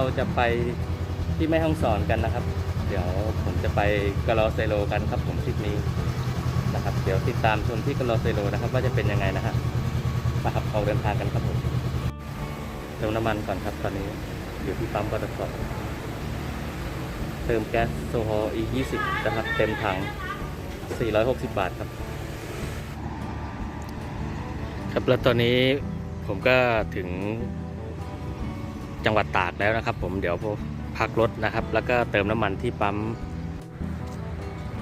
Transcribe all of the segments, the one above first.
เราจะไปที่แม่ห้องสอนกันนะครับ เดี๋ยวผมจะไปกะลอเซโลกันครับผมทริปนี้นะครับ เดี๋ยวติดตามชมที่กะลอเซโลนะครับ ว่าจะเป็นยังไงนะฮะไปครับออกเดินทางกันครับผมเติมน้ำมันก่อนครับตอนนี้อยู่ที่ปั๊มปตทเติมแก๊สโซฮอล์อีก 20 นะครับ เต็มถัง 460 บาทครับ ครับแล้วตอนนี้ผมก็ถึง จังหวัดตากแล้วนะครับ ผมเดี๋ยวพักรถนะครับ แล้วก็เติมน้ำมันที่ปั๊ม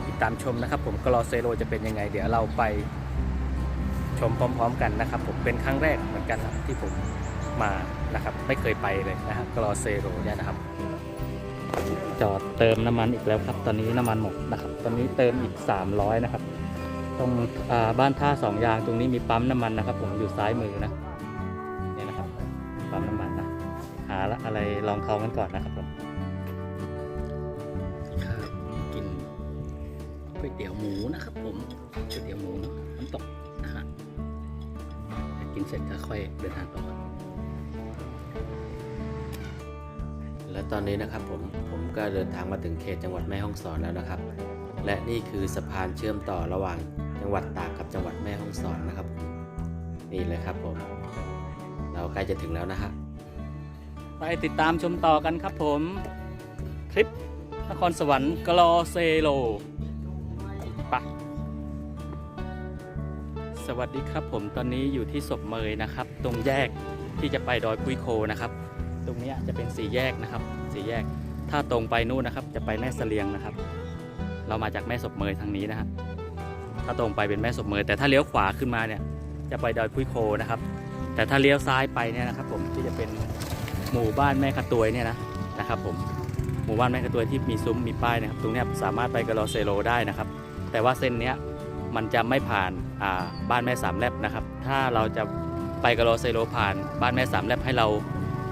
ติดตามชมนะครับ ผมกลอเซโรจะเป็นยังไง เดี๋ยวเราไปชมพร้อม ๆ กันนะครับ ผมเป็นครั้งแรกเหมือนกันที่ผมมานะครับ ไม่เคยไปเลยนะครับกลอเซโรเนี่ยนะครับ จอดเติมน้ำมันอีกแล้วครับ ตอนนี้น้ำมันหมดนะครับ ตอนนี้เติมอีก 300 นะครับ ตรงบ้านท่าสองยางตรงนี้มีปั๊มน้ำมันนะครับ ผมอยู่ซ้ายมือนะ ละอะไรลองท้องกันก่อนนะครับผมครับกินก๋วยเตี๋ยวหมูนะครับ ผมก๋วยเตี๋ยวหมูน้ำตกนะฮะกินเสร็จก็ค่อยเดินทางต่อและตอนนี้นะครับผมผมก็เดินทางมาถึงเขตจังหวัดแม่ฮ่องสอนแล้วนะครับ และนี่คือสะพานเชื่อมต่อระหว่างจังหวัดตากกับจังหวัดแม่ฮ่องสอนนะครับ นี่เลยครับผม เราใกล้จะถึงแล้วนะฮะ ไปติดตามชมต่อกันครับผมคลิปนครสวรรค์กลอเซโลไปะสวัสดีครับผมตอนนี้อยู่ที่ศพเมยนะครับ ตรงแยกที่จะไปดอยปุยโคนะครับ ตรงนี้จะเป็นสี่แยกนะครับสี่แยก ถ้าตรงไปนู่นนะครับ จะไปแม่เสลียงนะครับ เรามาจากแม่ศพเมยทางนี้นะฮะถ้าตรงไปเป็นแม่ศพเมยแต่ถ้าเลี้ยวขวาขึ้นมาเนี่ยจะไปดอยปุยโคนะครับ แต่ถ้าเลี้ยวซ้ายไปเนี่ยนะครับ ผมที่จะเป็น หมู่บ้านแม่ขะตวยเนี่ยนะนะครับผมหมู่บ้านแม่ขะตวยที่มีซุ้มมีป้ายนะครับตรงนี้สามารถไปกะลเซโลได้นะครับ แต่ว่าเส้นเนี้ยมันจะไม่ผ่านาบ้านแม่สามแลบนะครับ ถ้าเราจะไปกะลเซโลผ่านบ้านแม่สามแลบให้เรา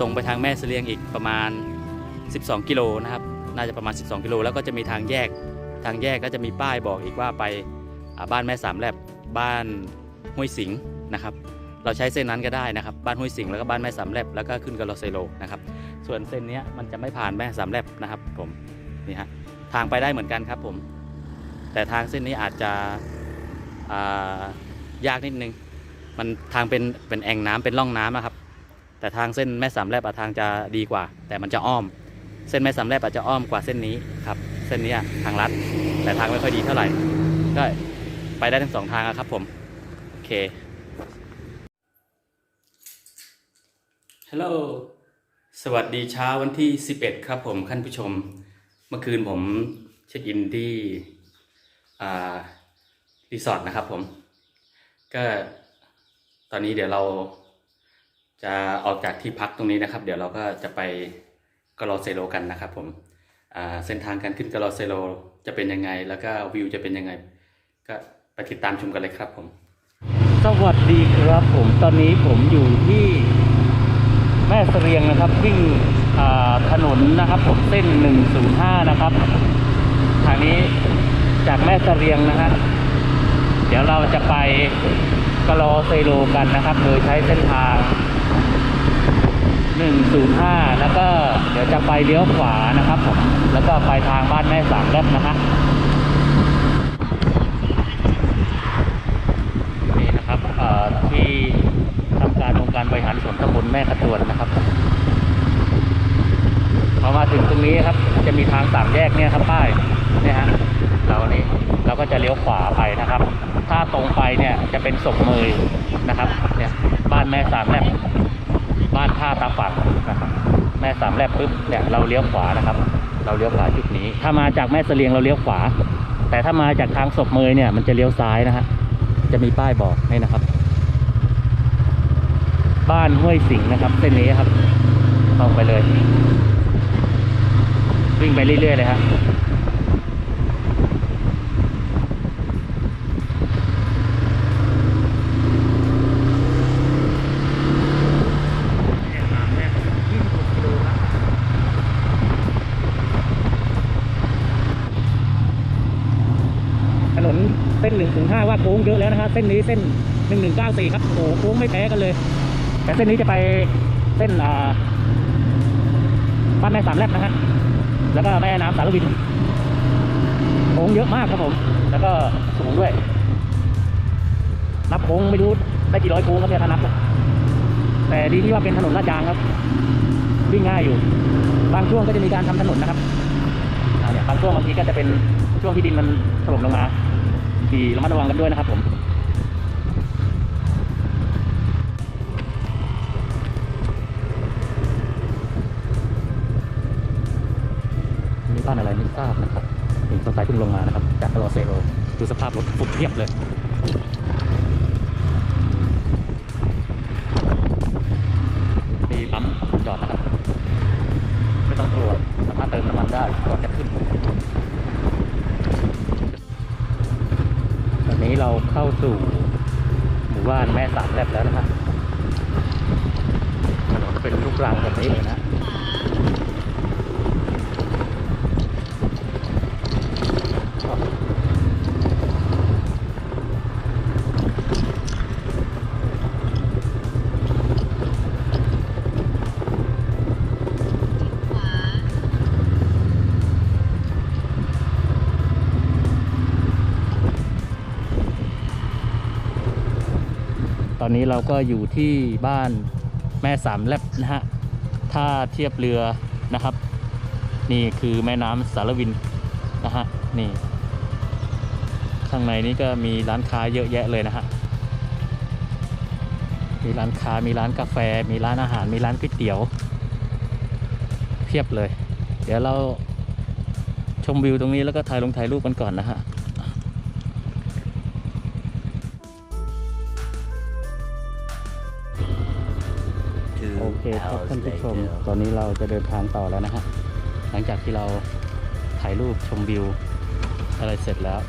ตรงไปทางแม่เสลียงอีกประมาณ 12 กิโลนะครับน่าจะประมาณ 12 กิโลแล้วก็จะมีทางแยกทางแยกก็จะมีป้ายบอกอีกว่าไปาบ้านแม่สามแลบบ้านห้วยสิงห์นะครับ เราใช้เส้นนั้นก็ได้นะครับ บ้านห้วยสิงแล้วก็บ้านแม่สามแลบแล้วก็ขึ้นกะลอเซโลนะครับ ส่วนเส้นนี้มันจะไม่ผ่านแม่สามแลบนะครับ ผมนี่ฮะทางไปได้เหมือนกันครับผม แต่ทางเส้นนี้อาจจะยากนิดนึง มันทางเป็นเป็นแอ่งน้ำเป็นร่องน้ำนะครับ แต่ทางเส้นแม่สามแลบอะทางจะดีกว่า แต่มันจะอ้อม เส้นแม่สามแลบอาจจะอ้อมกว่าเส้นนี้ครับ เส้นนี้ทางลัด แต่ทางไม่ค่อยดีเท่าไหร่ ก็ไปได้ทั้งสองทางครับผม โอเค ฮัลโหล สวัสดีเช้าวันที่ 11 ครับผมท่านผู้ชม เมื่อคืนผมเช็คอินที่รีสอร์ทนะครับผม ก็ตอนนี้เดี๋ยวเราจะออกจากที่พักตรงนี้นะครับ เดี๋ยวเราก็จะไปกะลอเซโลกันนะครับผมเส้นทางการขึ้นกะลอเซโลจะเป็นยังไง แล้วก็วิวจะเป็นยังไง ก็ไปติดตามชมกันเลยครับผม สวัสดีครับผม ตอนนี้ผมอยู่ที่ แม่เสรียงนะครับ วิ่งถนนนะครับผมเส้น 105 นะครับ ทางนี้จากแม่เสรียงนะฮะเดี๋ยวเราจะไปกะลอเซโลกันนะครับ โดยใช้เส้นทาง 105 แล้วก็เดี๋ยวจะไปเลี้ยวขวานะครับผมแล้วก็ไปทางบ้านแม่สามแลบนะฮะนี่นะครับที่ การองค์การบริหารส่วนตำบลแม่ขะตวนนะครับพอมาถึงตรงนี้ครับ จะมีทางสามแยกเนี่ยครับป้ายเนี่ยฮะเรานี่เราก็จะเลี้ยวขวาไปนะครับ ถ้าตรงไปเนี่ยจะเป็นศพเมยนะครับ เนี่ยบ้านแม่สามแลบบ้านท่าตาฝักนะครับ แม่สามแลบปุ๊บเนี่ยเราเลี้ยวขวานะครับ เราเลี้ยวขวาจุดนี้ ถ้ามาจากแม่เสลียงเราเลี้ยวขวา แต่ถ้ามาจากทางศพเมยเนี่ยมันจะเลี้ยวซ้ายนะฮะจะมีป้ายบอกให้นะครับ บ้านห้วยสิงห์นะครับ เส้นนี้ครับตรงไปเลย วิ่งไปเรื่อย ๆ เลยฮะถนนเส้นหนึ่งถึงห้าว่าโค้งเยอะแล้วนะฮะเส้นนี้เส้นหนึ่งหนึ่งเก้าสี่ครับโอ้โค้งไม่แพ้กันเลย แต่เส้นนี้จะไปเส้นอ่าบ้านแม่สามแลบนะฮะแล้วก็แม่น้ำสารวินโค้งเยอะมากครับผม แล้วก็สูงด้วย นับโค้งไม่รู้ได้กี่ร้อยโค้งครับเนี่ยถ้านับแต่ดีที่ว่าเป็นถนนลาดยางครับ วิ่งง่ายอยู่ บางช่วงก็จะมีการทำถนนนะครับเนี่ยบางช่วงบางทีก็จะเป็นช่วงที่ดินมันถล่มลงมาขี่ระมัดระวังกันด้วยนะครับผม ไม้เพิ่งลงมานะครับ จากกรอเซโรดูสภาพรถฟุบเพียบเลยมีปั๊มจอดนะครับ ไม่ต้องกลัวสามารถเติมน้ำมันได้ก่อนจะขึ้นตอนนี้เราเข้าสู่หมู่บ้านแม่สามแลบแล้วนะครับถนนเป็นลูกรังแบบนี้เลยนะ เราก็อยู่ที่บ้านแม่สามแลบนะฮะท่าเทียบเรือนะครับ นี่คือแม่น้ำสารวินนะฮะนี่ ข้างในนี้ก็มีร้านค้าเยอะแยะเลยนะฮะมีร้านค้ามีร้านกาแฟ มีร้านอาหารมีร้านก๋วยเตี๋ยว เพียบเลย เดี๋ยวเราชมวิวตรงนี้แล้วก็ถ่ายลงถ่ายรูปกันก่อนนะฮะ คครับท่านผู้ชม ตอนนี้เราจะเดินทางต่อแล้วนะฮะ หลังจากที่เราถ่ายรูปชมวิว อะไรเสร็จแล้ว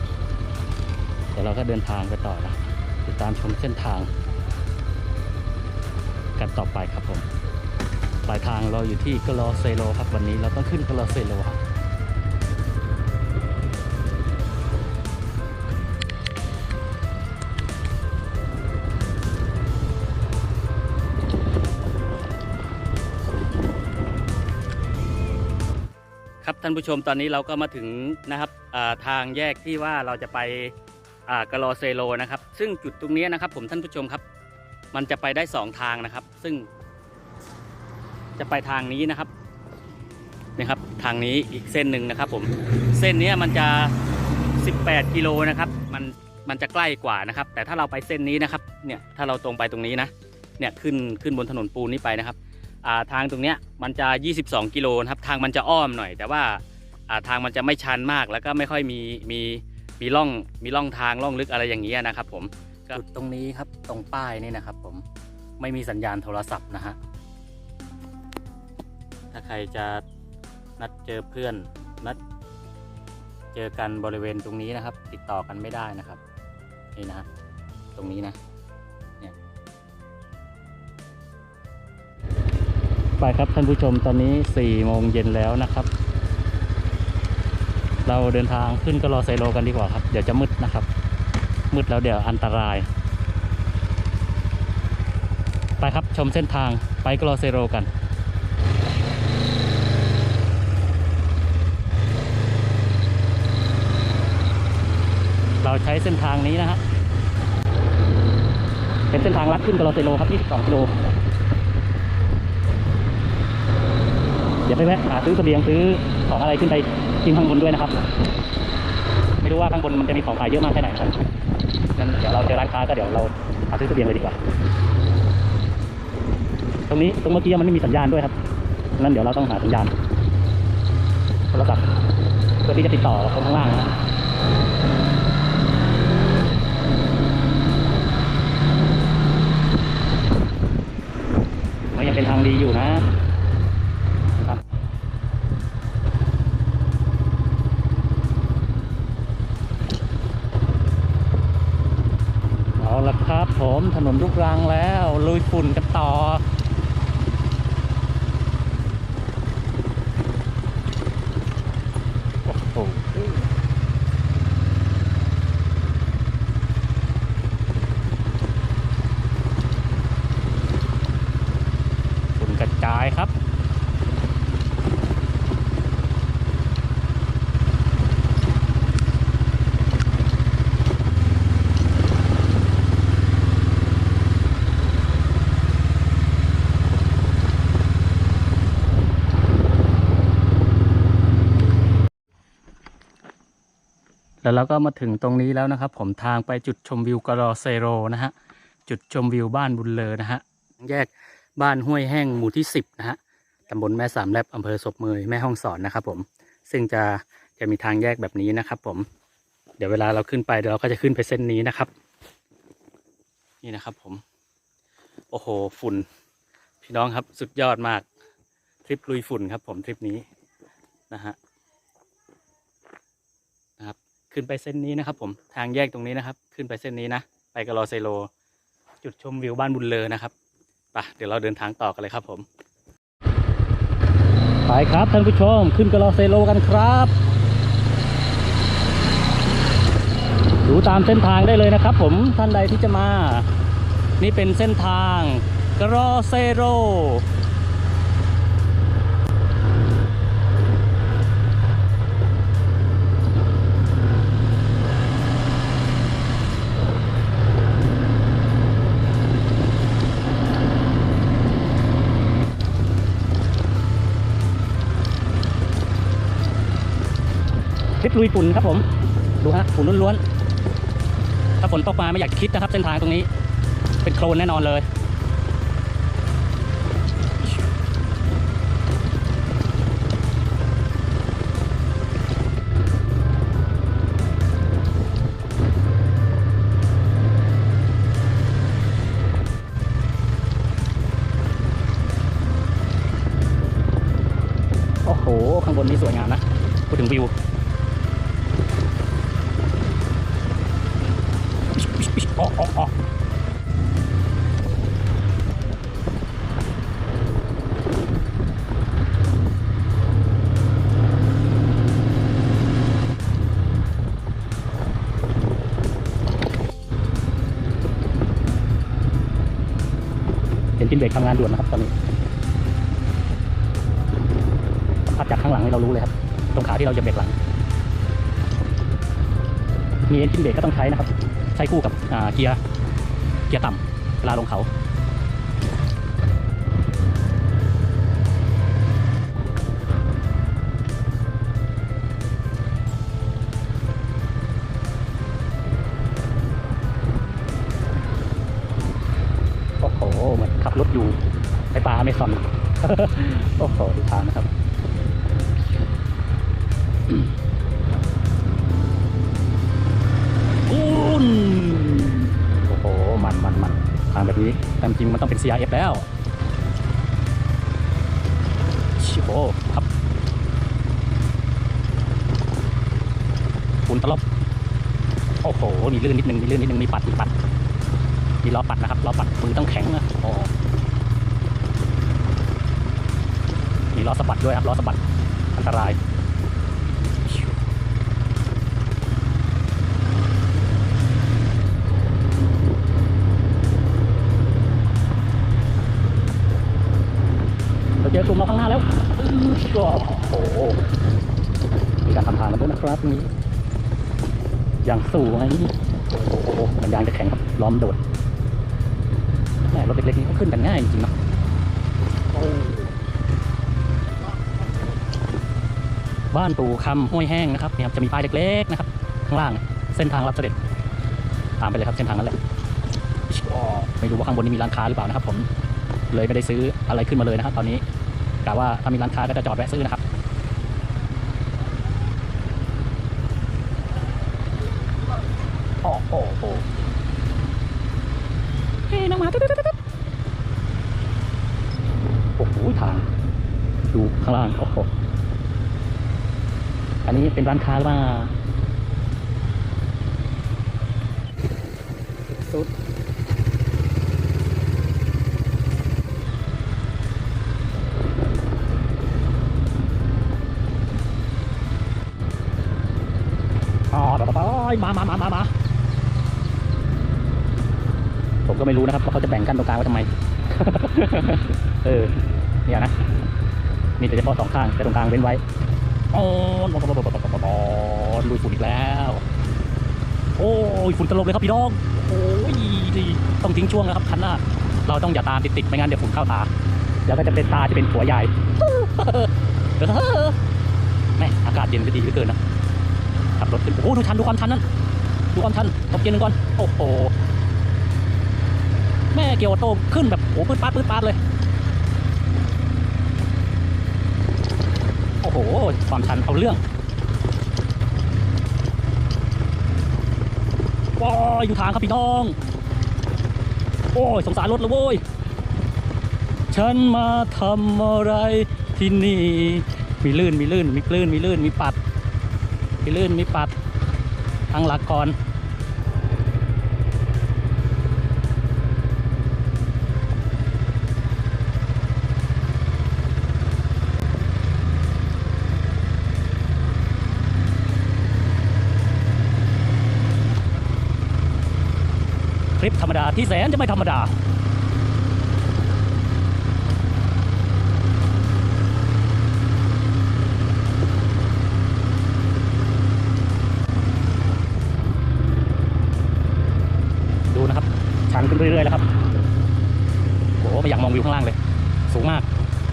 เดี๋ยวเราก็เดินทางไปต่อนะ ติดตามชมเส้นทาง กันต่อไปครับผม ปลายทางเราอยู่ที่กลอเซโลครับวันนี้เราต้องขึ้นกลอเซโลครับ ครับท่านผู้ชมตอนนี้เราก็มาถึงนะครับทางแยกที่ว่าเราจะไปอ่ากะลอเซโลนะครับ ซึ่งจุดตรงนี้นะครับ ผมท่านผู้ชมครับ มันจะไปได้สองทางนะครับ ซึ่ง จะไปทางนี้นะครับนะครับ ทางนี้อีกเส้นหนึ่งนะครับ ผมเส้นนี้มันจะ 18 กิโลนะครับ มันมันจะใกล้กว่านะครับ แต่ถ้าเราไปเส้นนี้นะครับเนี่ยถ้าเราตรงไปตรงนี้นะเนี่ยขึ้นขึ้นบนถนนปูนนี้ไปนะครับ ทางตรงเนี้ยมันจะ 22 กิโลนะครับทางมันจะอ้อมหน่อย แต่ว่าาทางมันจะไม่ชันมากแล้วก็ไม่ค่อยมีมีมีร่องมีร่องทางร่องลึกอะไรอย่างเงี้ยนะครับ ผมจุดตรงนี้ครับตรงป้ายนี่นะครับ ผมไม่มีสัญญาณโทรศัพท์นะฮะถ้าใครจะนัดเจอเพื่อนนัดเจอกันบริเวณตรงนี้นะครับ ติดต่อกันไม่ได้นะครับนี่นะฮะตรงนี้นะ ไปครับท่านผู้ชมตอนนี้4โมงเย็นแล้วนะครับ เราเดินทางขึ้นก็รอไซโลกันดีกว่าครับ เดี๋ยวจะมืดนะครับ มืดแล้วเดี๋ยวอันตราย ไปครับชมเส้นทางไปกรอเซโรกันเราใช้เส้นทางนี้นะฮะเป็นเส้นทางลัดขึ้นกรอเซโรครับ 22กิโล เดี๋ยวไปแวะหาซื้อเสบียงซื้อของอะไรขึ้นไปกินข้างบนด้วยนะครับ ไม่รู้ว่าข้างบนมันจะมีของขายเยอะมากแค่ไหนครับงั้นเดี๋ยวเราเจอร้านค้าก็เดี๋ยวเราหาซื้อเสบียงเลยดีกว่า ตรงนี้ตรงเมื่อกี้มันไม่มีสัญญาณด้วยครับนั้นเดี๋ยวเราต้องหาสัญญาณโทรศัพท์เพื่อที่จะติดต่อคนข้างล่างนะมันยังเป็นทางดีอยู่นะ ครับเอาละครับ ผมถนนลูกรังแล้ว ลุยฝุ่นกันต่อโหฝุ่นกระจายครับ แล้ว เราก็มาถึงตรงนี้แล้วนะครับ ผมทางไปจุดชมวิวกรอเซโรนะฮะจุดชมวิวบ้านบุญเลอนะฮะแยกบ้านห้วยแห้งหมู่ที่ 10 นะฮะตำบลแม่สามแลบอำเภอศพเมยแม่ห้องสอนนะครับผมซึ่งจะจะมีทางแยกแบบนี้นะครับ ผม เดี๋ยวเวลาเราขึ้นไปเดี๋ยวเราก็จะขึ้นไปเส้นนี้นะครับ นี่นะครับผม โอ้โหฝุ่น พี่น้องครับสุดยอดมากทริปลุยฝุ่นครับ ผมทริปนี้นะฮะ ขึ้นไปเส้นนี้นะครับ ผมทางแยกตรงนี้นะครับ ขึ้นไปเส้นนี้นะไปกะลอเซโล จุดชมวิวบ้านบุญเลอนะครับไปเดี๋ยวเราเดินทางต่อกันเลยครับผมไปครับท่านผู้ชมขึ้นกะลอเซโลกันครับดูตามเส้นทางได้เลยนะครับ ผมท่านใดที่จะมา นี่เป็นเส้นทางกะลอเซโร ลุยฝุ่นครับผม ดูฮะฝุ่นล้วนๆถ้าฝนตกมาไม่อยากคิดนะครับเส้นทางตรงนี้ เป็นโคลนแน่นอนเลย นจินเบรกทำงานด่วนนะครับตอนนี้ภาพจากข้างหลังนี่เรารู้เลยครับ ตรงขาที่เราจะเบรกหลัง มีเอนจินเบรกก็ต้องใช้นะครับ ใช้คู่กับเกียร์เกียร์ต่ำเวลาลงเขา เหมือนขับรถอยู่ในป่าไม่ซอนโอ้โหดูทางนะครับอูนโอ้โห มันมันมันทางแบบนี้แต่จริงมันต้องเป็น CRF แล้วชิโอ้ครับฝุ่นตลบโอ้โห มีลื่นนิดนึง มีลื่นนิดนึง มีปัดมีปัด มีล้อปัดนะครับล้อปัดมือต้องแข็งนะโอ้มีล้อสะบัดด้วยครับล้อสะบัดอันตรายเราเจอกลุ่มเราข้างหน้าแล้วก็โอ้โหมีการทำทางกันด้วยนะครับตรงนี้อย่างสูงไงโอ้โหสัญญาณจะแข็งครับล้อมโดด รถเล็กๆนี่ก็ขึ้นกันง่ายจริงๆเนาะบ้านปู่คำห้วยแห้งนะครับเนี่ยจะมีป้ายเล็กๆนะครับข้างล่างเส้นทางรับเสด็จตามไปเลยครับเส้นทางนั้นแหละไม่รู้ว่าข้างบนนี้มีร้านค้าหรือเปล่านะครับ ผมเลยไม่ได้ซื้ออะไรขึ้นมาเลยนะครับ ตอนนี้กะว่าถ้ามีร้านค้าก็จะจอดแวะซื้อนะครับ โอ้โหโอ้เฮ้ยน้องหมาตึ๊ดตึ๊ดตึ๊ดโอ้โหทาง ดูข้างล่างโอ้โหอันนี้เป็นร้านค้าหรือเปล่าสุดอ๋อไปมามามามามาผมก็ไม่รู้นะครับว่าเขาจะแบ่งกันตรงกลางไว้ทำไม เออ เนี่ยนะ มีแต่เฉพาะสองข้างแต่ตรงกลางเว้นไว้โอ้ยลุยฝุ่นอีกแล้ว โอ้ยฝุ่นตลบเลยครับพี่น้อง โอ้ยดีต้องทิ้งช่วงนะครับคันหน้าเราต้องอย่าตามติดๆไม่งั้นเดี๋ยวฝุ่นเข้าตา แล้วก็จะเป็นตาจะเป็นหัวใหญ่แม่อากาศเย็นก็ดีเหลือเกินนะขับรถขึ้นโอ้ดูชันดูความชันนั่นดูความชันตบเกียร์หนึ่งก่อนโอ้โหแม่เกียร์ออโต้ขึ้นแบบโอ้ปื๊ดปาดปื๊ดปาดเลย อ้โห ความชันเอาเรื่องว้ายอยู่ทางครับพี่น้อง โอ้ยสงสารรถเลยโว้ย ฉันมาทำอะไรที่นี่ มีลื่นมีลื่นมีลื่นมีลื่นมีปัด มีลื่นมีปัด ทางหลักก่อน ลิปธรรมดาที่แสนจะไม่ธรรมดา ดูนะครับ ชันขึ้นเรื่อยๆแล้วครับโอ้โหไม่อยากมองวิวข้างล่างเลย สูงมาก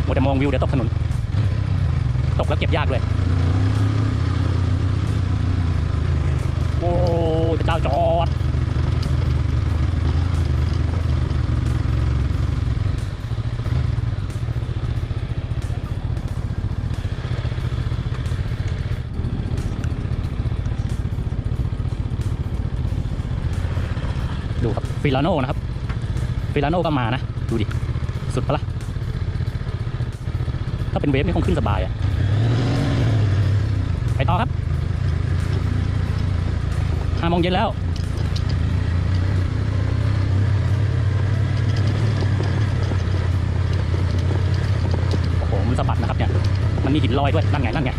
มัวแต่มองวิวเดี๋ยวตกถนน ตกแล้วเก็บยากเลย โอ้ยพระเจ้าจอด ดูครับ ฟิลาโน่นะครับฟิลาโน่ก็มานะ ดูดิ สุดปะละ่ะ ถ้าเป็นเวฟนี่คงขึ้นสบายอะไปต่อครับห้าโมงเย็นแล้วโอ้โหมันสะบัดนะครับเนี่ย มันมีหินลอยด้วย นั่นไง นั่นไง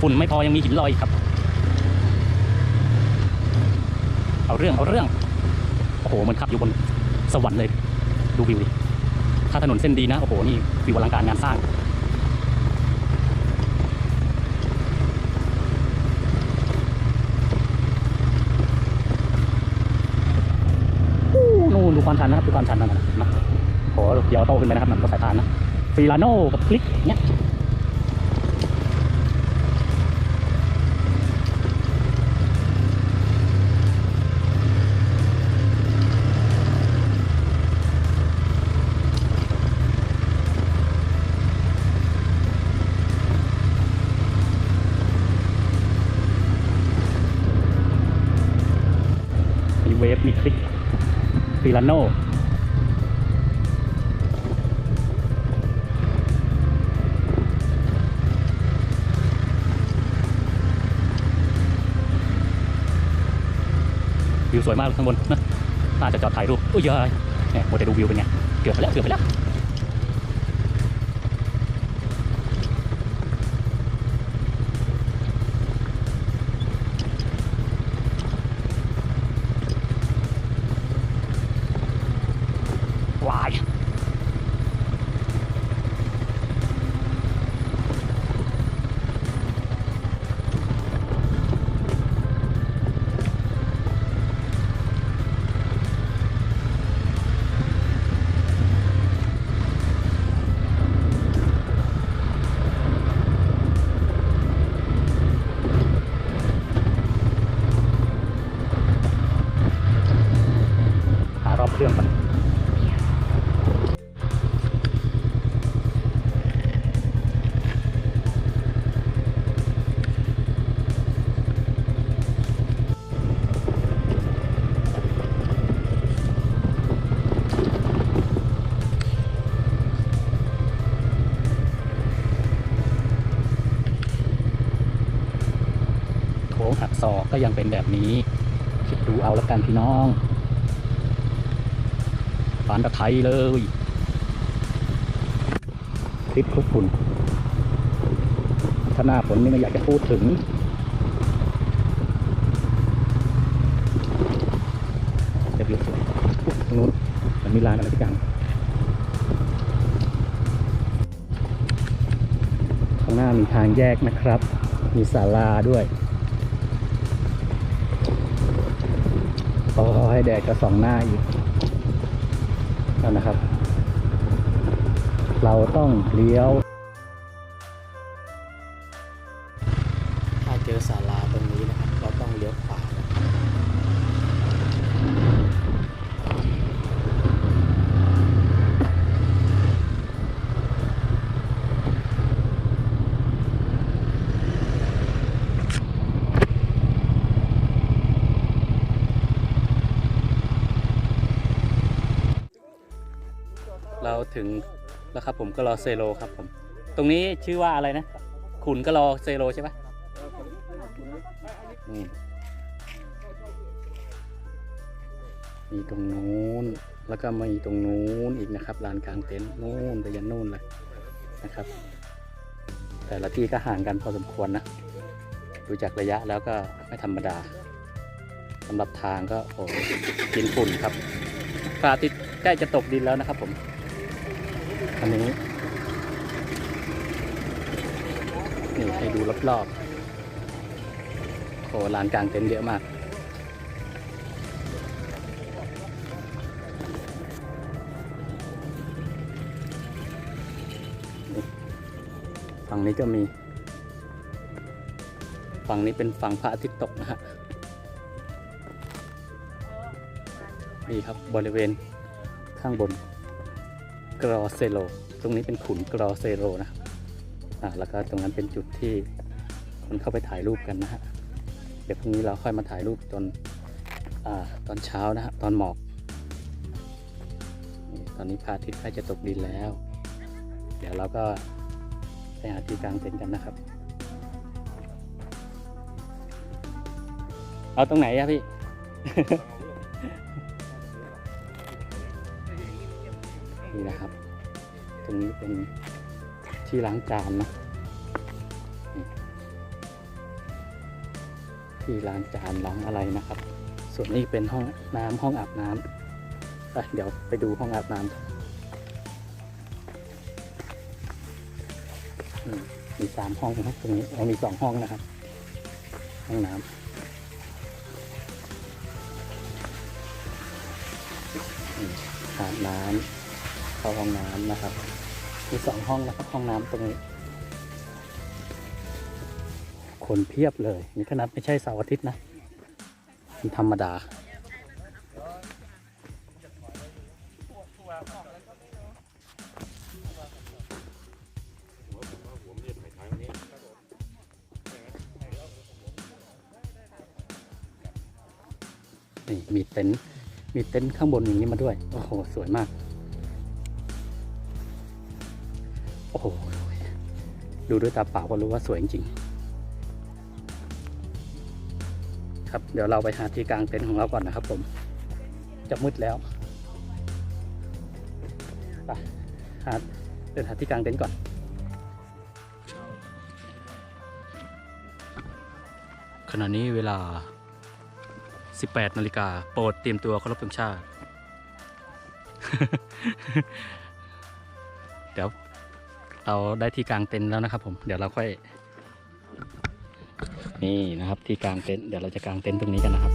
ฝุ่นไม่พอยังมีหินลอยครับ เอาเรื่องเอาเรื่อง โอ้โหมันขับอยู่บนสวรรค์เลย ดูวิวดิ ถ้าถนนเส้นดีนะ โอ้โห นี่วิวอลังการงานสร้าง นู่นดูความชันนะครับ ดูความชันนั่นนะโอ้โหเดี๋ยวโตขึ้นไปนะครับมันก็สายพานนะฟิลาโน่กับคลิกเนี้ย มีเวฟ มีคลิกฟิลาโนวิวสวยมากข้างบนนะน่าจะจอดถ่ายรูปอุ้ยเยอะเนี่ยโมเดลดูวิวเป็นไงเกือบไปแล้วเกือบไปแล้ว ยังเป็นแบบนี้ คิดดูเอาแล้วกันพี่น้องปานตะไทยเลยคลิปคุกฝุ่นถ้าหน้าฝนนี่ไม่อยากจะพูดถึง จะวิวสวยตรงนู้นมันมีร้านอะไรสักอย่างข้างหน้ามีทางแยกนะครับ มีศาลาด้วย แดดกระส่องหน้าอีกนะครับ เราต้องเลี้ยว ถึงแล้วครับผมก็รอเซโลครับผม ตรงนี้ชื่อว่าอะไรนะ ขุนก็รอเซโลใช่ปะนี่มีตรงนู้นแล้วก็มีตรงนู้นอีกนะครับลานกลางเต็นท์นู้นไปยันนู่นเลยนะครับ แต่ละที่ก็ห่างกันพอสมควรนะดูจากระยะแล้วก็ไม่ธรรมดาสำหรับทางก็โอ้กินฝุ่นครับพระอาทิตย์ใกล้จะตกดินแล้วนะครับผม อันนี้ นี่ให้ดูรอบๆโอ้ลานกลางเต็นท์เยอะมาก ฝั่งนี้ก็มี ฝั่งนี้เป็นฝั่งพระอาทิตย์ตกนะฮะ นี่ครับบริเวณข้างบน กรอเซโล ตรงนี้เป็นขุนกรอเซโลนะครับอ่าแล้วก็ตรงนั้นเป็นจุดที่คนเข้าไปถ่ายรูปกันนะฮะ เดี๋ยวพรุ่งนี้เราค่อยมาถ่ายรูปตอนอ่าตอนเช้านะฮะตอนหมอก ตอนนี้พระอาทิตย์ใกล้จะตกดินแล้ว เดี๋ยวเราก็ไปหาที่กลางเต็นท์กันนะครับ เอาตรงไหนอะพี่ นี่นะครับ ตรงนี้เป็นที่ล้างจานนะที่ล้างจานล้างอะไรนะครับ ส่วนนี้เป็นห้องน้ำห้องอาบน้ำไปเดี๋ยวไปดูห้องอาบน้ำมมีสามห้องนะครับตรงนี้เรามีสองห้องนะครับ ห้องน้ำอาบน้ำ เข้าห้องน้ำนะครับ มีสองห้องนะครับห้องน้ำตรงนี้ คนเพียบเลย นี่ขนาดไม่ใช่เสาร์อาทิตย์นะมันธรรมดา นี่มีเต็นท์มีเต็นท์ข้างบนอย่างนี้มาด้วย โอ้โห สวยมาก ดูด้วยตาเปล่าก็รู้ว่าสวยจริงๆครับเดี๋ยวเราไปหาที่กลางเต็นท์ของเราก่อนนะครับ ผม จะมืดแล้วไปหาเดินหาที่กลางเต็นท์ก่อนขณะนี้เวลา 18 นาฬิกา โปรดเตรียมตัวเคารพธงชาติ เดี๋ยว เราได้ที่กลางเต็นท์แล้วนะครับ ผมเดี๋ยวเราค่อย นี่นะครับที่กลางเต็นท์เดี๋ยวเราจะกางเต็นท์ตรงนี้กันนะครับ